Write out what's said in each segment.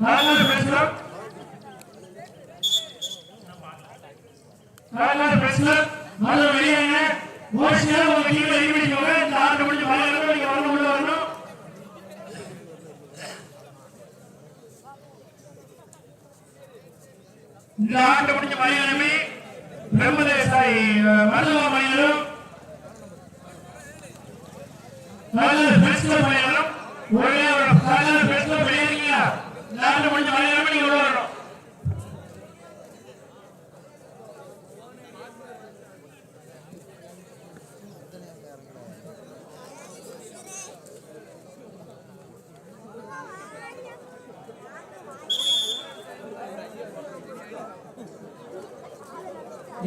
காலாறு press club காலாறு முதல்ல வெளியேங்க ஓசியா உங்க team ready பண்ணிக்கோங்க. இந்த முடிஞ்சு வரணும் நீங்க வரணும் உள்ள வரணும். இந்த ஆண்டு முடிஞ்ச மலையாளமே பிரம்மதேசாய் மருதவ மணியரும் காலாறு பிரஸ் கிளப் ஒரே ஒரு காலாறு பிரஸ் கிளப் வெளியேறீங்களா இந்த ஆண்டு முடிஞ்ச மலையாளமே நீங்க உள்ள வரணும்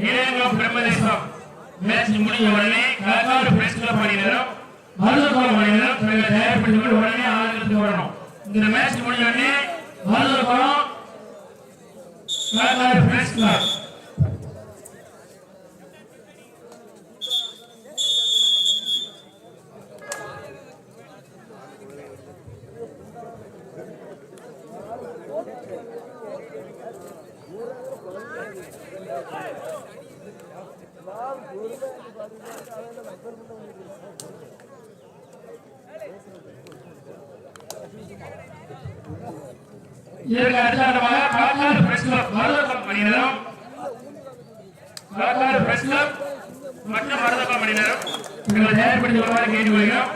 இளையங்குளம் பிரம்மதேசம் மேட்ச் முடிஞ்ச உடனே கலக்காடு பிரஸ் கிளப் அணியினரும் மருதகுளம் அணியினரும் தங்களை தயார்படுத்திக் கொண்டு உடனே ஆளுநருக்கு வரணும் இந்த மேட்ச் முடிஞ்ச உடனே மருதகுளம் கலக்காடு பிரஸ் கிளப் இதற்கு அடுத்ததாக கலக்காடு பிரஸ் கிளப் மருதகுளம் அணியினரும் கலக்காடு பிரஸ் கிளப் மற்றும் மருதகுளம் அணியினரும் தங்களை தயார்படுத்திக் கொள்ளுமாறு கேட்டுக்கொள்கிறோம்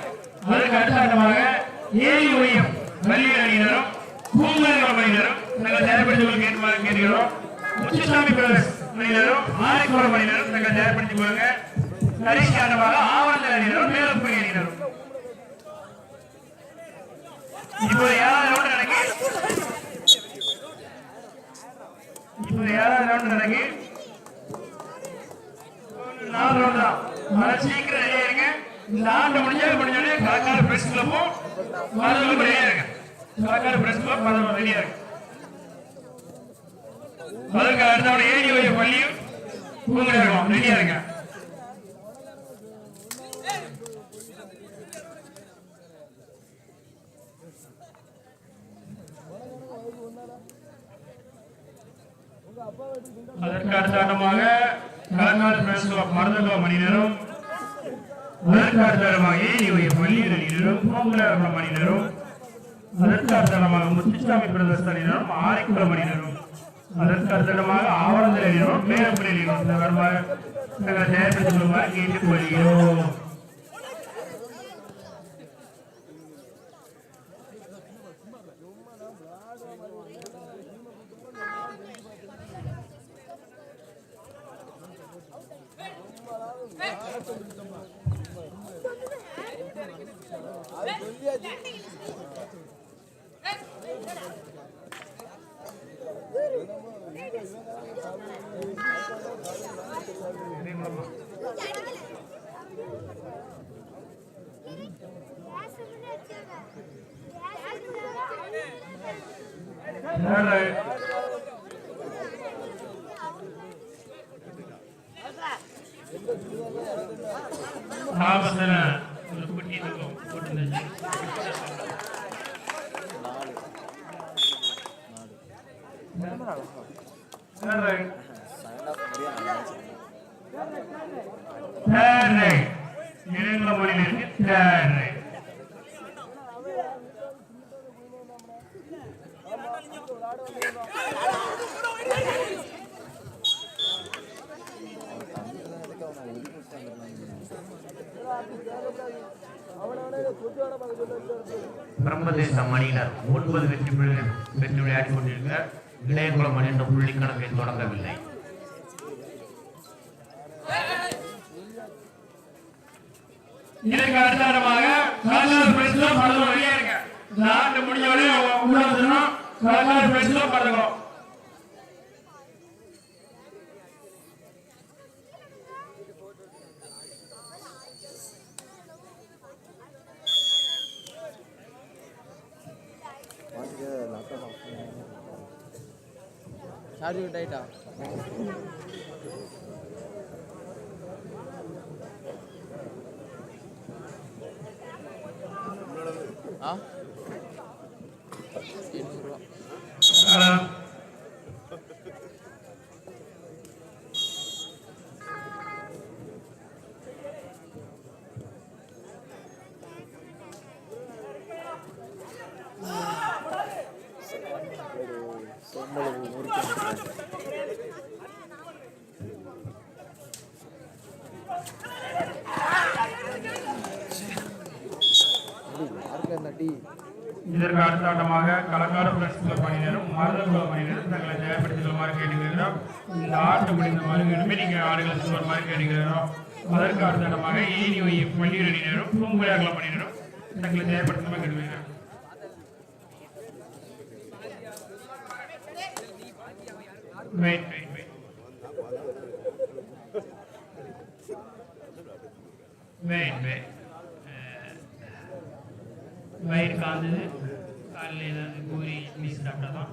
அதற்கு மல்லிகை ஏயுஎம் வள்ளியர் அணியினரும் மணி நேரம் எங்களை தயார்படுத்தி கொள்ள கேட்டுமாறு கேட்டுக்கிறோம். முத்துசாமி பிரதர்ஸ் அணியினரும் ஆரைக்குளம் நேரம் எங்களை தயார்படுத்தி கொள்ளுங்க. கடைசி ஆண்டமாக ஆவணத்தில் அணியினரும் மேலப்புரி அணியினரும். இப்போது ஏழாவது ரவுண்ட் நடக்கி இப்போது ஏழாவது ரவுண்ட் நடக்கி நாலு ரவுண்ட் தான் சீக்கிரம் ரெடியா இருங்க. இந்த ஆண்டு முடிஞ்சாலும் முடிஞ்சோடனே கலக்காடு பிரஸ் கிளப்பும் இருங்க. கலக்காடு பிரஸ் கிளப் மருதம் ரெடியா இருக்கு அதற்கு அடுத்தவன ஏடி பள்ளியும் இருக்கும் இருங்க. அதற்கு அடுத்த ஆட்டமாக கலநாடு பிரஸ் கிளப் மருதகுளம் மணிநேரம் அதற்கு அடுத்த ஆட்டமாக ஏடிஒய் பள்ளியர் அணியினரும் அதற்கு முத்துசாமி பிரதர்ஸ் ஆரைக்குளம் அணியினரும் அதற்கு அடுத்த அணியினரும் மேலப்படி அணியினரும் இந்த கேட்டுக் கொள்கிறோம் Third right. ஆபத்துல ஒரு குட்டி தூக்கம் போட்டுருந்துச்சு Third right. Third right. இளைஞர் மணியினருக்கு third பிரம்மதேசம் அணியினர் ஒன்பது வெற்றி வெற்றி பெற்று விளையாடிக் கொண்டிருக்க இளையகுளம் அணி என்ற புள்ளி கணக்கை தொடங்கவில்லை. இதற்கு அடுத்தமாக கலைஞர் பிரச்சனை படத்துல வெளியே இருங்க இந்த முடிஞ்ச உள்ள வந்துடணும். கலைஞர் பிரஸ்ல சார்ஜ் விட் இதற்கு அடுத்த ஆட்டமாக களக்காடு பிரஸ் பணியினரும் அணியினரும் பணியினரும் தங்களை தயார்படுத்திக் கொள்ளுமாறு கேட்டுக்கிறோம் இந்த ஆட்டம் முடிந்த மறுகணமே நீங்க ஆடுகளை சொல்லுமாறு கேட்டுக்கிறோம் அதற்கு அடுத்த ஆட்டமாக ஈனி பள்ளியூர் அணியினரும் பூங்குழாகுளம் பணியினரும் தங்களை தயார்படுத்துமாறு கேட்டுக்கிறோம் Wait, wait, wait. Wait, வயிறு காந்தது காலையில் ஏதாவது பூரி மீஸ் சாப்பிட்டா தான்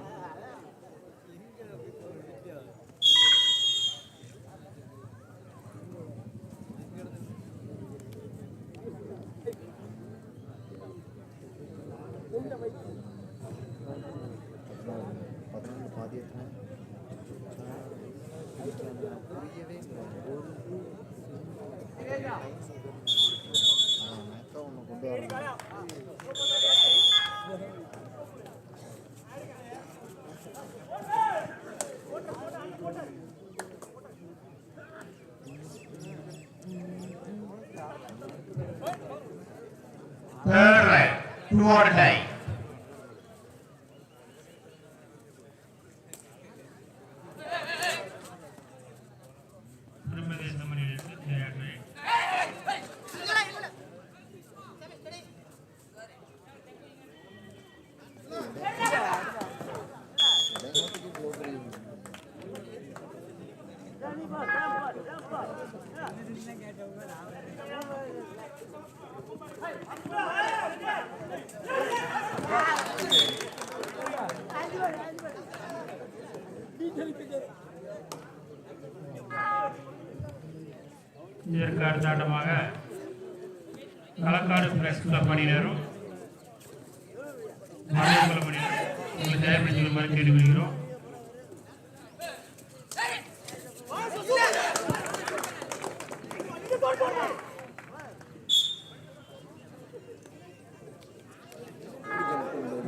பதினொன்று coordinate. இதற்கு களக்காடு பிரஸ் கிளப் அணியினரும் மருதகுளம் அணியினரும் தங்களை தயார்படுத்திக் கொள்ளுமாறு கேட்டுக்கொள்கிறோம்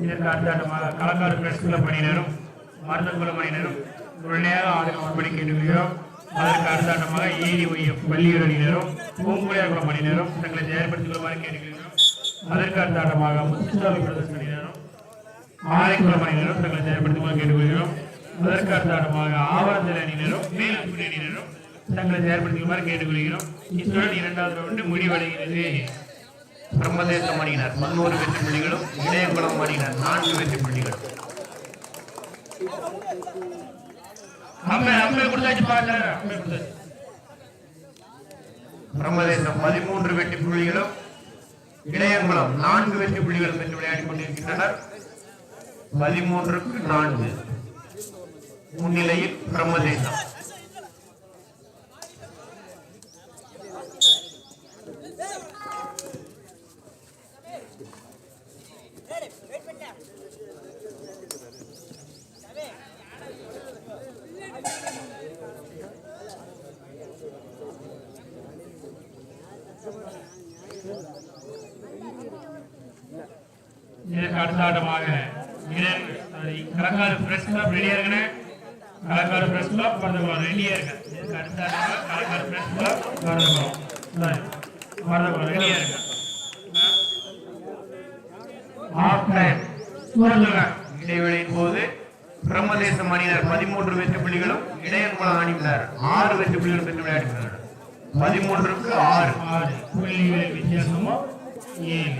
இதற்கு அடுத்த களக்காடு பிரஸ் கிளப் அணியினரும் மருதகுளம் அணியினரும் உடனடியாக ஆளுநர் ஆடுபடி கேட்டுக்கொள்கிறோம் அதற்கு அடுத்த ஆட்டமாக ஏரி ஒய்எஃப் பள்ளியூர் அணியினரும் பூங்குடியார்குளம் அணியினரும் தங்களை தயார்படுத்திக் கொள்ளுமாறு கேட்டுக்கொள்கிறோம் அதற்கு அடுத்த ஆட்டமாக முத்துசாமி பிரதர்ஸ் அணியினரும் ஆலைக்குளம் அணியினரும் தங்களை தயார்படுத்திக் கொள்ள கேட்டுக்கொள்கிறோம் அதற்கு அடுத்த ஆட்டமாக ஆவரந்தல் மேலும் மேலப்புடி அணியினரும் தங்களை தயார்படுத்திக்குமாறு கேட்டுக்கொள்கிறோம் இத்துடன் இரண்டாவது ரவுண்டு முடிவடைகிறது. பிரம்மதேசம் அணியினர் முன்னூறு வெற்றி புள்ளிகளும் இளையகுளம் அணியினர் நான்கு வெற்றி புள்ளிகளும். அம்மே அம்மே கொடுத்தாச்சு பாருங்க. அம்மே கொடுத்தாச்சு. பிரம்மதேசம் பதிமூன்று வெற்றி புள்ளிகளும் இளையங்குளம் நான்கு வெற்றி புள்ளிகளும் என்று விளையாடிக் கொண்டிருக்கின்றனர். பதிமூன்றுக்கு நான்கு. முன்னிலையில் பிரம்மதேசம். இதற்கு கலக்காடு பிரஸ் கிளப் ரெடியா இருக்குன்னு பிரஸ் கிளப் மருதகுளம் ரெடியா இதுக்கு பிரஸ் கிளப் ரெடியா ஆஃப் டைம் இடைவெளியின் போது பிரம்மதேசம் அணியினர் பதிமூன்று வெற்றி புள்ளிகளும் இளையகுளம் அணியினர் ஆறு வெற்றி புள்ளிகளும் பெற்று விளையாடுகிறார்கள் பதிமூன்றுக்கு ஆறு. ஆறு புள்ளிகள் வித்தியாசமும் ஏழு.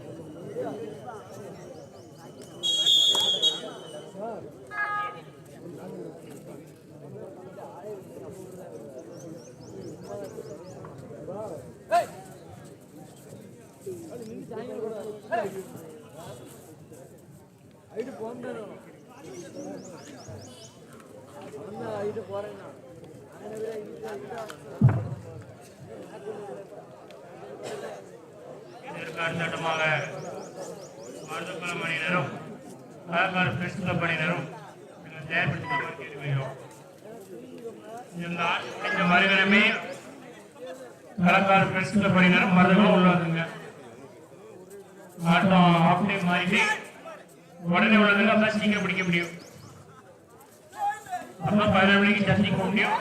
மருதகுளம் அணியினரும் களக்காடு பிரஸ் கிளப் அணியினரும் நீங்கள் தயார்படுத்தி கேட்டுக்கொள்கிறோம். இந்த ஆண்டு முடிஞ்ச மறுகணமே கலக்கார பிரஸ்ல பண்ணினாலும் மருந்துகளும் உள்ள வந்துங்க ஆட்டம் அப்படியே மாறிட்டு உடனே உள்ளதுங்க அப்பதான் சீக்கிரம் பிடிக்க முடியும். அப்பதான் பதினேழு மணிக்கு சந்திக்க போக முடியும்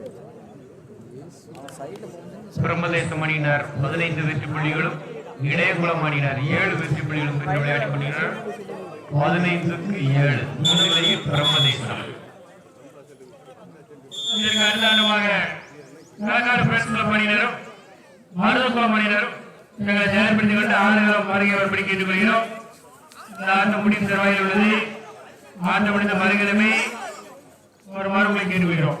இருக்கு. பாரு பிரம்மதேச மணியினர் பதினைந்து வெற்றி புள்ளிகளும் இடையகுளம் அணியினர் ஏழு வெற்றி புள்ளிகளும் பெற்று விளையாடி கொண்டிருக்கிறார். பதினைந்துக்கு ஏழு. முன்னிலையில் பிரம்மதேசம் இதற்கு அடுத்தாண்டமாக கலக்கார பிரஸ் கிளப் அணியினரும் மருதகுளம் அணியினரும் எங்களை தயார்படுத்திக் கொண்டு ஆளுநரும் வருகிறவர் படி கேட்டுக்கொள்கிறோம். இந்த ஆட்டம் முடியும் தருவாயில் உள்ளது. ஆட்டம் முடிந்த மறுகிழமை ஒரு மறுமொழி கேட்டுக்கொள்கிறோம்.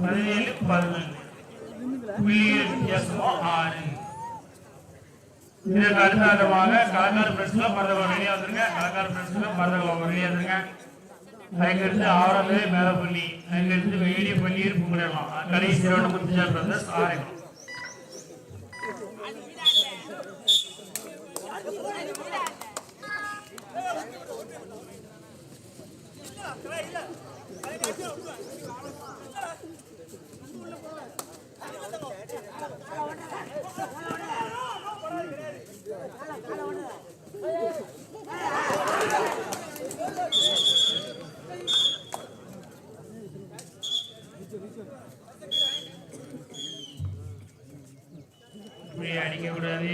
பதினேழு பதினொன்று. புள்ளிகள் வித்தியாசமோ ஆறு. இதற்கு அடுத்தாண்டமாக கலக்கார பிரஸ்ல மருதகம் வெளியே வந்துருங்க. கலக்கார் பிரஸ்ல மருதகம் வெளியே வந்துருங்க. அங்கிருந்து ஆறாவது மேலப்பள்ளி அங்கிருந்து வெளியே பள்ளியில் பூங்கிடலாம் கடைசி ரோடு முத்துஜா பிரதர்ஸ் அடிக்க கூடாது.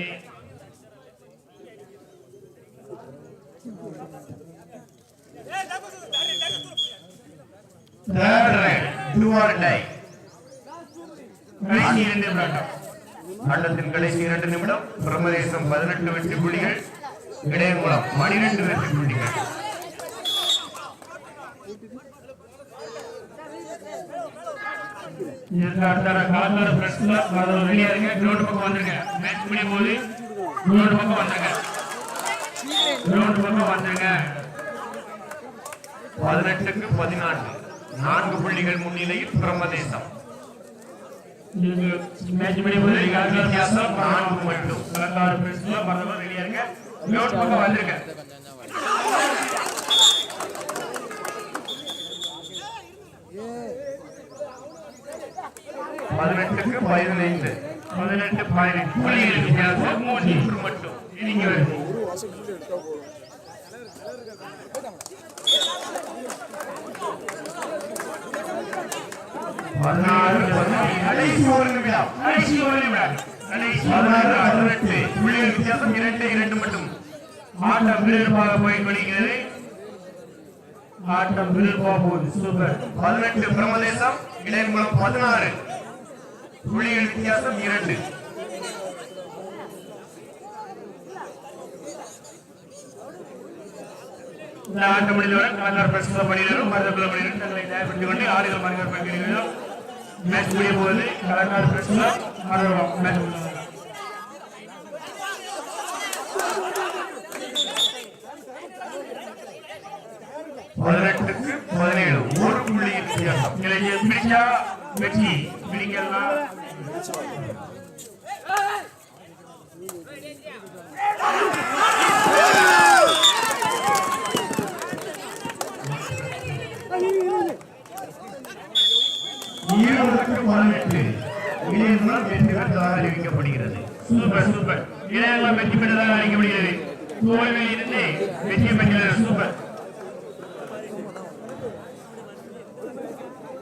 Third right do or die கடைசி இரண்டு போராட்டம் ஆட்டத்தின் கடைசி இரண்டு நிமிடம் பிரம்மதேசம் பதினெட்டு வெற்றி புள்ளிகள் இடையங்குளம் பனிரெண்டு வெற்றி புள்ளிகள். அடுத்த கலந்தார பிரஸ்ல வரது ரெடியா இருங்க கிரவுண்ட் பக்கம் வந்துருங்க. மேட்ச் முடியும் போது கிரௌண்ட் பக்கம் வந்துருங்க. கிரௌண்ட் பக்கம் வந்துருங்க. பதினெட்டுக்கு பதினான்கு. நான்கு புள்ளிகள் முன்னிலையில் பிரம்மதேசம். இதுக்கு மேட்ச் முடியும் போது நான்கு மட்டும் கலந்தார பிரஸ்ல வரது இருங்க. பக்கம் வந்துருங்க. பதினெட்டுக்கு பதினைந்து. பதினெட்டு பதினைந்து. புள்ளிகள் வித்தியாசம் மூன்று மட்டும். நீங்க ஒரு பதினாறு கடைசி ஒரு நிமிடம் கடைசி ஒரு நிமிடம் கடைசி பதினாறு பதினெட்டு புள்ளிகள் வித்தியாசம் இரண்டு இரண்டு மட்டும் ஆட்டம் விறுவிறுப்பாக போய் கொண்டிருக்கிறது ஆட்டம் விறுவிறுப்பாக போகுது சூப்பர் பதினெட்டு பிரமதேசம் இடையங்குளம் பதினாறு. புள்ளிகள் வித்தியாசம் இரண்டு. இந்த ஆட்டம் முடிந்தவுடன் கலந்தார் பிரசுர பணியினரும் மருத்துவ பணியினரும் தங்களை தயார்படுத்திக் கொண்டு ஆடுகள் மனிதர் பங்கேற்கிறோம் மேட்ச் முடிய போது கலந்தார் பிரசுத்த மருதகுலம் மேட்ச் பதினெட்டுக்கு பதினேழு ஒரு புள்ளி வித்தியாசம் இளைஞர் பிடிச்சா வெற்றி. பிடிக்கலாம் இருபதுக்கு பதினெட்டு இடையங்குளம் வெற்றி பெற்றதாக அறிவிக்கப்படுகிறது. Super super. இளைஞர்கள் வெற்றி பெற்றதாக அறிவிக்கப்படுகிறது. தோல்வியில் இருந்து வெற்றி பெற்றது சூப்பர்.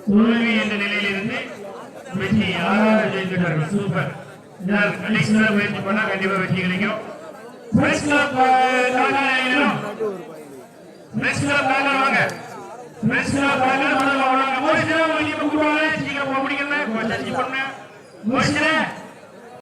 தோல்வி என்ற நிலையிலிருந்து வெற்றி யாராவது ஜெயித்துட்டார்கள் சூப்பர். இதனால் கடைசி முயற்சி பண்ணா கண்டிப்பா வெற்றி கிடைக்கும். Press கிளப் அஹ், தாங்கள் வாங்க. Press Club தாங்கள் முதல்ல வாங்க. ஒரு சில மணி கூப்பிடுவாங்க